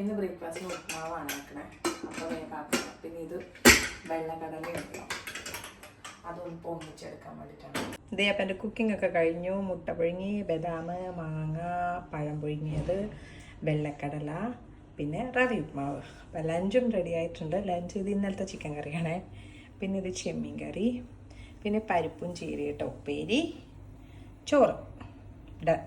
ഇന്ന് ബ്രേക്ക്ഫാസ്റ്റിന് ഉപ്മാവാണ് വെക്കണേ അപ്പോൾ വേഗാക്കണം പിന്നെ ഇത് വെള്ളക്കടല ഉണ്ടല്ലോ. അതൊന്ന് പൊങ്ങിച്ചെടുക്കാൻ വേണ്ടിയിട്ടാണ് ഇതേ അപ്പം എന്റെ കുക്കിംഗ് ഒക്കെ കഴിഞ്ഞു. മുട്ട പുഴുങ്ങി ബദാം മാങ്ങ പഴം പുഴുങ്ങിയത് വെള്ളക്കടല പിന്നെ റവി ഉപ്മാവ്. അപ്പം ലഞ്ചും റെഡി ആയിട്ടുണ്ട്. ലഞ്ച് ഇത് ഇന്നലത്തെ ചിക്കൻ കറിയാണ്. പിന്നെ ഇത് ചെമ്മീൻ കറി. പിന്നെ പരിപ്പും ചീരയിട്ട ഉപ്പേരി. ചോറ്. ഡൺ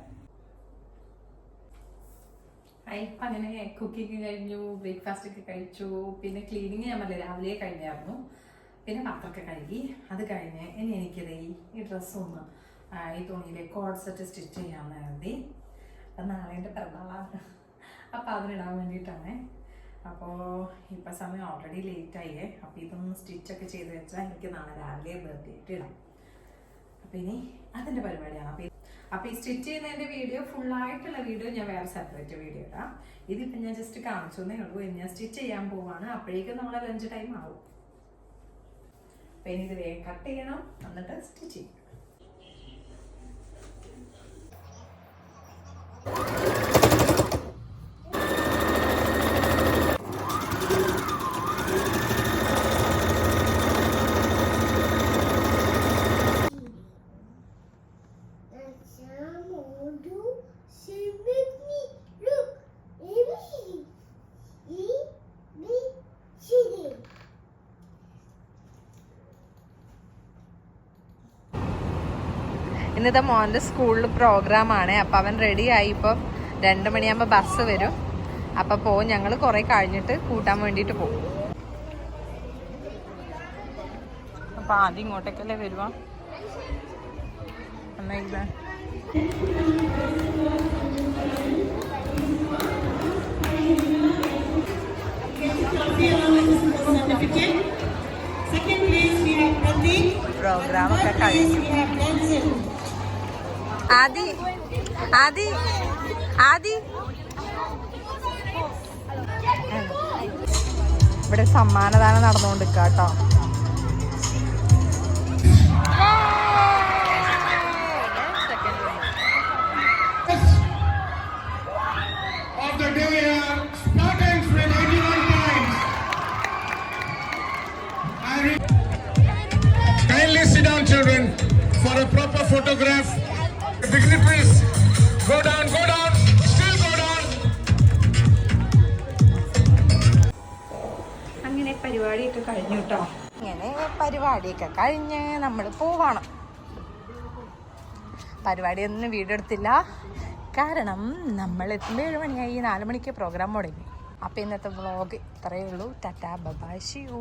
ഇപ്പം അങ്ങനെ കുക്കിംഗ് കഴിഞ്ഞു ബ്രേക്ക്ഫാസ്റ്റ് ഒക്കെ കഴിച്ചു. പിന്നെ ക്ലീനിങ് ഞാൻ പറഞ്ഞില്ല രാവിലെ കഴിഞ്ഞായിരുന്നു. പിന്നെ പാത്രമൊക്കെ കഴുകി അത് കഴിഞ്ഞ് ഇനി എനിക്കിത് ഈ ഡ്രസ്സൊന്ന് ഈ തുണിയിലെ കോഡ്സെറ്റ് സ്റ്റിച്ച് ചെയ്യാമെന്ന് കരുതി. അപ്പം നാളെ എന്റെ പിറന്നാളാണ്. അപ്പോൾ അതിനിടാൻ വേണ്ടിയിട്ടാണ്. അപ്പോൾ ഇപ്പം സമയം ഓൾറെഡി ലേറ്റ് ആയില്ലേ അപ്പോൾ ഇതൊന്ന് സ്റ്റിച്ചൊക്കെ ചെയ്ത് വെച്ചാൽ എനിക്ക് നാളെ രാവിലെ ബർത്ത്ഡേ ആയിട്ട് ഇടാം. അപ്പം ഇനി അതിന്റെ പരിപാടിയാണ്. അപ്പൊ അപ്പൊ ഈ സ്റ്റിച്ച് ചെയ്യുന്നതിന്റെ വീഡിയോ ഫുൾ ആയിട്ടുള്ള വീഡിയോ ഞാൻ വേറെ സെപ്പറേറ്റ് വീഡിയോ ഇടാം. ഇതിപ്പോ ഞാൻ ജസ്റ്റ് കാണിച്ചു എന്നേ ഉള്ളൂ. ഞാൻ സ്റ്റിച്ച് ചെയ്യാൻ പോവാണ്. അപ്പോഴേക്കും നമ്മളെ ലഞ്ച് ടൈം ആവും. അപ്പൊ ഇനി ഇത് വേഗം കട്ട് ചെയ്യണം. എന്നിട്ട് സ്റ്റിച്ച് ചെയ്യും ഇന്നത്തെ മോന്റെ സ്കൂളിൽ പ്രോഗ്രാമാണ് അപ്പം അവൻ റെഡി ആയി. ഇപ്പം രണ്ട് മണിയാകുമ്പോൾ ബസ് വരും. അപ്പം പോവും ഞങ്ങൾ കുറേ കഴിഞ്ഞിട്ട് കൂട്ടാൻ വേണ്ടിയിട്ട് പോകും അപ്പം ആദ്യം ഇങ്ങോട്ടേക്കല്ലേ വരുവാ? എന്നാ ഇല്ല Second place we have programme ഒക്കെ കഴിഞ്ഞു. ആദി ആദി ആദി ഇവിടെ സമ്മാനദാനം നടന്നുകൊണ്ട് കേട്ടോ of the day are Spartans with 81 points. I re- Kindly sit down, children, for a proper photograph. പരിപാടിയൊക്കെ കഴിഞ്ഞു കേട്ടോ ഇങ്ങനെ പരിപാടിയൊക്കെ കഴിഞ്ഞ് നമ്മൾ പോവാണ്. പരിപാടിയൊന്നും വീഡിയോ എടുത്തില്ല കാരണം നമ്മൾ എത്തുമ്പോൾ ഏഴ് മണിയായി നാല് മണിക്ക് പ്രോഗ്രാം തുടങ്ങി. അപ്പോൾ ഇന്നത്തെ വ്ളോഗ് ഇത്രയേ ഉള്ളൂ. ടാറ്റാ ബബാ ഷിയൂ